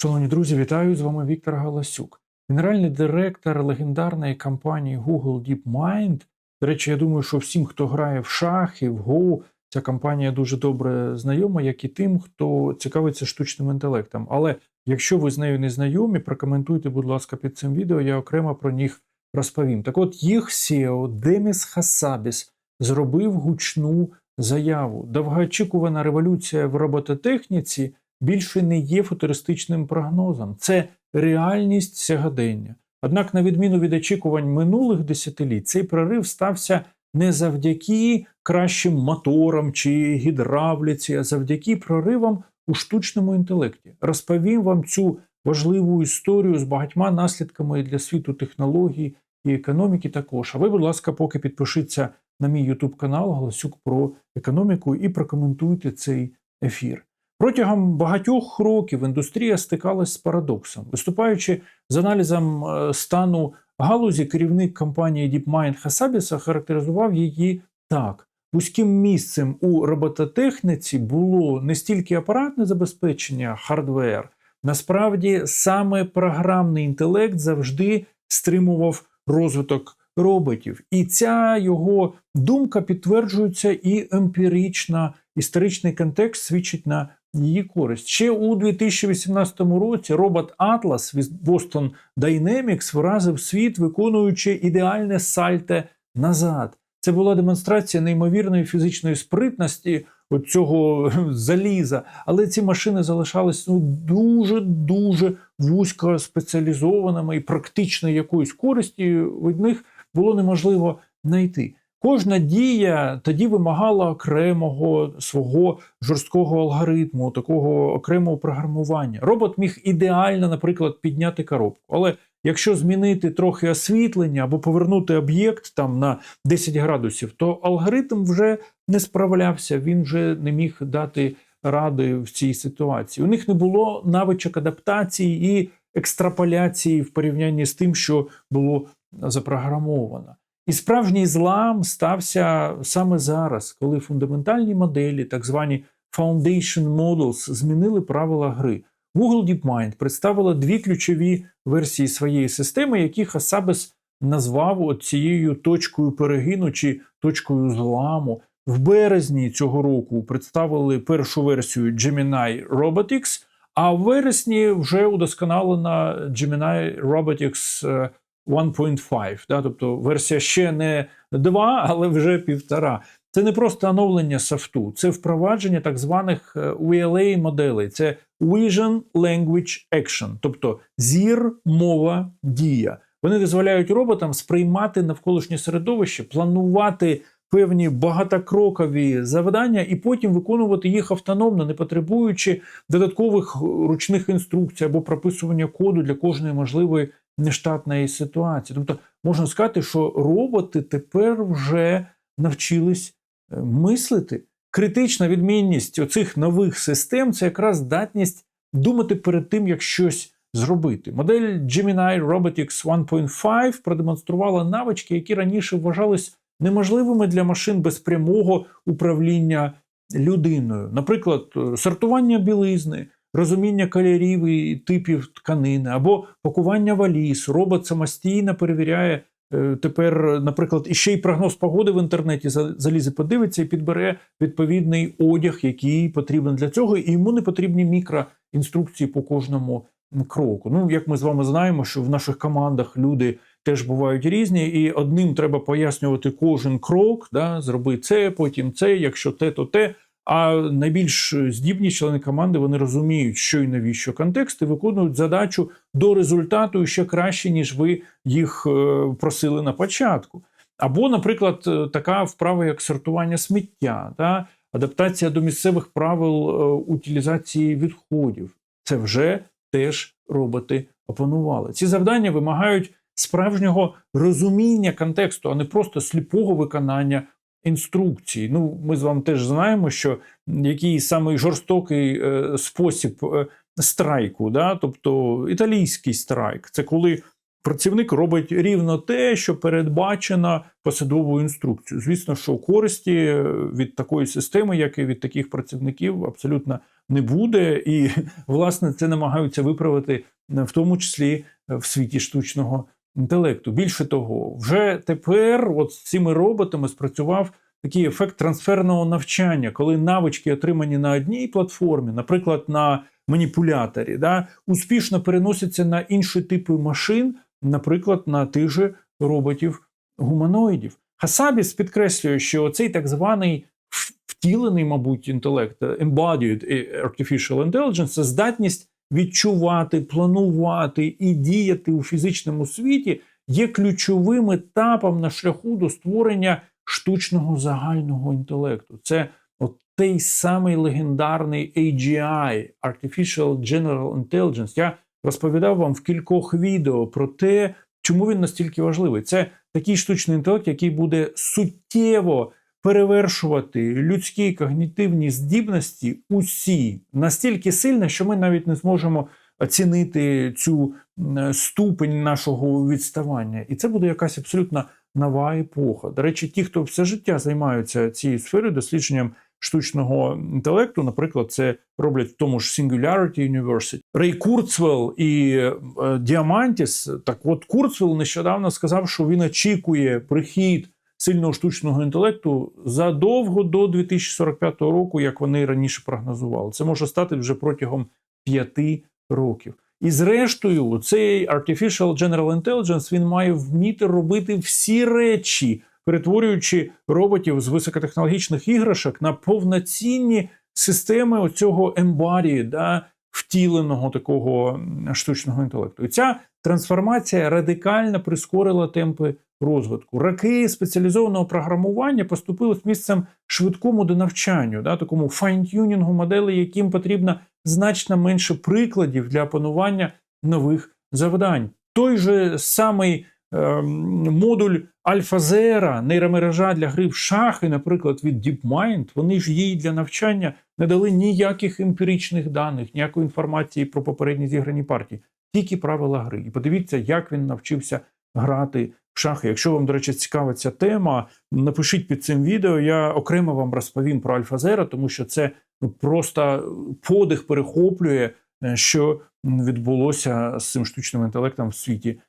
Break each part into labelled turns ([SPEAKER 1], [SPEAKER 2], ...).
[SPEAKER 1] Шановні друзі, вітаю з вами Віктор Галасюк, генеральний директор легендарної компанії Google DeepMind. До речі, я думаю, що всім, хто грає в шахи, в Go, ця компанія дуже добре знайома, як і тим, хто цікавиться штучним інтелектом. Але якщо ви з нею не знайомі, прокоментуйте, будь ласка, під цим відео, я окремо про них розповім. Так от їх SEO Деміс Хасабіс зробив гучну заяву. Довгоочікувана революція в робототехніці більше не є футуристичним прогнозом, це реальність сьогодення. Однак, на відміну від очікувань минулих десятиліть, цей прорив стався не завдяки кращим моторам чи гідравліці, а завдяки проривам у штучному інтелекті. Розповім вам цю важливу історію з багатьма наслідками для світу технологій і економіки також. А ви, будь ласка, поки підпишіться на мій YouTube канал Голосюк про економіку і прокоментуйте цей ефір. Протягом багатьох років індустрія стикалась з парадоксом. Виступаючи з аналізом е, стану галузі, керівник компанії DeepMind Хасабіса характеризував її так: вузьким місцем у робототехніці було не стільки апаратне забезпечення, хардвер. Насправді саме програмний інтелект завжди стримував розвиток роботів. І ця його думка підтверджується і емпірична, історичний контекст свідчить на її користь. Ще у 2018 році робот Atlas від Boston Dynamics вразив світ, виконуючи ідеальне сальте назад. Це була демонстрація неймовірної фізичної спритності цього заліза, але ці машини залишались ну, дуже дуже вузько спеціалізованими і практично якоїсь користі від них було неможливо знайти. Кожна дія тоді вимагала окремого свого жорсткого алгоритму, такого окремого програмування. Робот міг ідеально, наприклад, підняти коробку. Але якщо змінити трохи освітлення або повернути об'єкт там на 10 градусів, то алгоритм вже не справлявся, він вже не міг дати ради в цій ситуації. У них не було навичок адаптації і екстраполяції в порівнянні з тим, що було запрограмовано. І справжній злам стався саме зараз, коли фундаментальні моделі, так звані Foundation Models, змінили правила гри. Google DeepMind представила дві ключові версії своєї системи, які Хасабес назвав цією точкою перегину чи точкою зламу. В березні цього року представили першу версію Gemini Robotics, а в вересні вже удосконалена Gemini Robotics 1.5, да, тобто версія ще не 2, але вже півтора. Це не просто оновлення софту, це впровадження так званих VLA моделей. Це Vision Language Action, тобто зір, мова, дія. Вони дозволяють роботам сприймати навколишнє середовище, планувати певні багатокрокові завдання і потім виконувати їх автономно, не потребуючи додаткових ручних інструкцій або прописування коду для кожної можливої нештатної ситуації. Тобто можна сказати, що роботи тепер вже навчились мислити. Критична відмінність оцих нових систем це якраз здатність думати перед тим, як щось зробити. Модель Gemini Robotics 1.5 продемонструвала навички, які раніше вважались неможливими для машин без прямого управління людиною. Наприклад, сортування білизни, розуміння кольорів і типів тканини або пакування валіз. Робот самостійно перевіряє тепер, наприклад, іще й прогноз погоди в інтернеті залізе, подивиться і підбере відповідний одяг, який потрібен для цього, і йому не потрібні мікроінструкції по кожному кроку. Ну, як ми з вами знаємо, що в наших командах люди теж бувають різні, і одним треба пояснювати кожен крок, да, зроби це, потім це, якщо те, то те. А найбільш здібні члени команди вони розуміють, що і навіщо контекст, і виконують задачу до результату ще краще, ніж ви їх просили на початку. Або, наприклад, така вправа, як сортування сміття, та адаптація до місцевих правил утилізації відходів. Це вже теж роботи опанували. Ці завдання вимагають справжнього розуміння контексту, а не просто сліпого виконання інструкції. Ну, ми з вами теж знаємо, що який самий жорстокий е, спосіб е, страйку, да? тобто італійський страйк, це коли працівник робить рівно те, що передбачено посадовою інструкцією. Звісно, що користі від такої системи, як і від таких працівників, абсолютно не буде, і власне це намагаються виправити в тому числі в світі штучного інтелекту. Більше того, вже тепер, от з цими роботами, спрацював такий ефект трансферного навчання, коли навички, отримані на одній платформі, наприклад, на маніпуляторі, да, успішно переносяться на інші типи машин, наприклад, на тих же роботів-гуманоїдів. Хасабіс підкреслює, що цей так званий втілений, мабуть, інтелект, embodied artificial intelligence – це здатність відчувати, планувати і діяти у фізичному світі є ключовим етапом на шляху до створення штучного загального інтелекту. Це от той самий легендарний AGI – Artificial General Intelligence. Я розповідав вам в кількох відео про те, чому він настільки важливий. Це такий штучний інтелект, який буде суттєво перевершувати людські когнітивні здібності усі настільки сильно, що ми навіть не зможемо оцінити цю ступень нашого відставання. І це буде якась абсолютно нова епоха. До речі, ті, хто все життя займаються цією сферою дослідженням штучного інтелекту, наприклад, це роблять в тому ж Singularity University. Рей Курцвелл і Діамантіс. Так, от Курцвелл нещодавно сказав, що він очікує прихід сильного штучного інтелекту задовго до 2045 року, як вони раніше прогнозували. Це може стати вже протягом п'яти років. І зрештою, цей Artificial General Intelligence він має вміти робити всі речі, перетворюючи роботів з високотехнологічних іграшок на повноцінні системи оцього embody, да, втіленого такого штучного інтелекту. І ця трансформація радикально прискорила темпи розвитку. Раки спеціалізованого програмування поступили місцем швидкому донавчанню, да, такому файн-тюнінгу моделей, яким потрібно значно менше прикладів для опанування нових завдань. Той же самий е, модуль AlphaZero, нейромережа для гри в шахи, наприклад, від DeepMind, вони ж їй для навчання не дали ніяких емпіричних даних, ніякої інформації про попередні зіграні партії, тільки правила гри. І подивіться, як він навчився грати шахи. Якщо вам, до речі, цікава ця тема, напишіть під цим відео. Я окремо вам розповім про AlphaZero, тому що це ну, просто подих перехоплює, що відбулося з цим штучним інтелектом в світі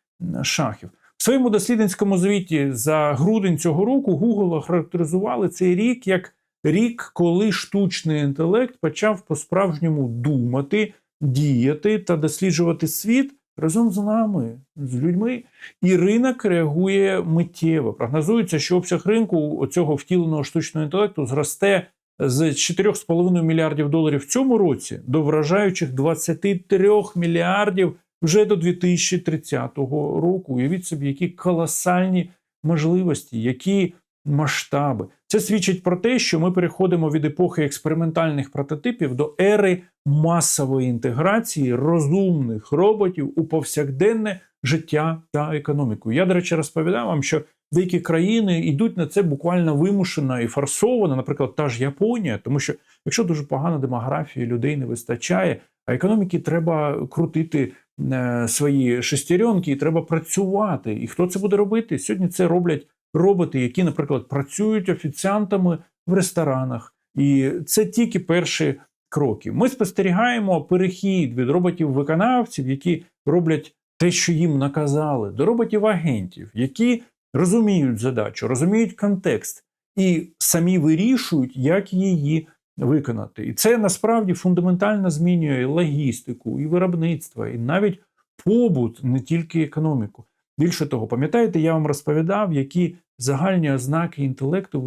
[SPEAKER 1] шахів. В своєму дослідницькому звіті за грудень цього року Google охарактеризували цей рік як рік, коли штучний інтелект почав по-справжньому думати, діяти та досліджувати світ разом з нами, з людьми. І ринок реагує миттєво. Прогнозується, що обсяг ринку цього втіленого штучного інтелекту зросте з 4,5 мільярдів доларів в цьому році до вражаючих 23 мільярдів вже до 2030 року. Уявіть собі, які колосальні можливості, які масштаби. Це свідчить про те, що ми переходимо від епохи експериментальних прототипів до ери масової інтеграції розумних роботів у повсякденне життя та економіку. Я, до речі, розповідав вам, що деякі країни йдуть на це буквально вимушено і форсовано, наприклад, та ж Японія, тому що якщо дуже погана демографія, людей не вистачає, а економіки треба крутити е, свої шестеренки, і треба працювати. І хто це буде робити? Сьогодні це роблять роботи, які, наприклад, працюють офіціантами в ресторанах. І це тільки перші кроки. Ми спостерігаємо перехід від роботів-виконавців, які роблять те, що їм наказали, до роботів-агентів, які розуміють задачу, розуміють контекст і самі вирішують, як її виконати. І це насправді фундаментально змінює логістику, і виробництво, і навіть побут, не тільки економіку. Більше того, пам'ятаєте, я вам розповідав, які загальні ознаки інтелекту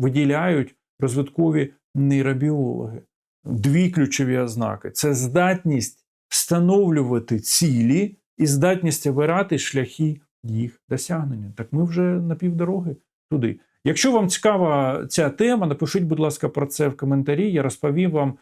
[SPEAKER 1] виділяють розвиткові нейробіологи. Дві ключові ознаки: це здатність встановлювати цілі і здатність обирати шляхи їх досягнення. Так ми вже на півдороги туди. Якщо вам цікава ця тема, напишіть, будь ласка, про це в коментарі. Я розповім вам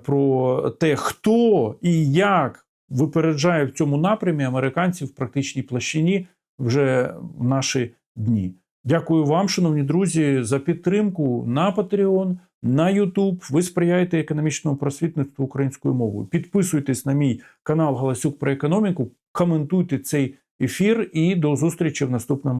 [SPEAKER 1] про те, хто і як випереджає в цьому напрямі американців в практичній площині вже в наші дні. Дякую вам, шановні друзі, за підтримку на Patreon, на YouTube. Ви сприяєте економічному просвітництву українською мовою. Підписуйтесь на мій канал Галасюк про економіку, коментуйте цей ефір і до зустрічі в наступному.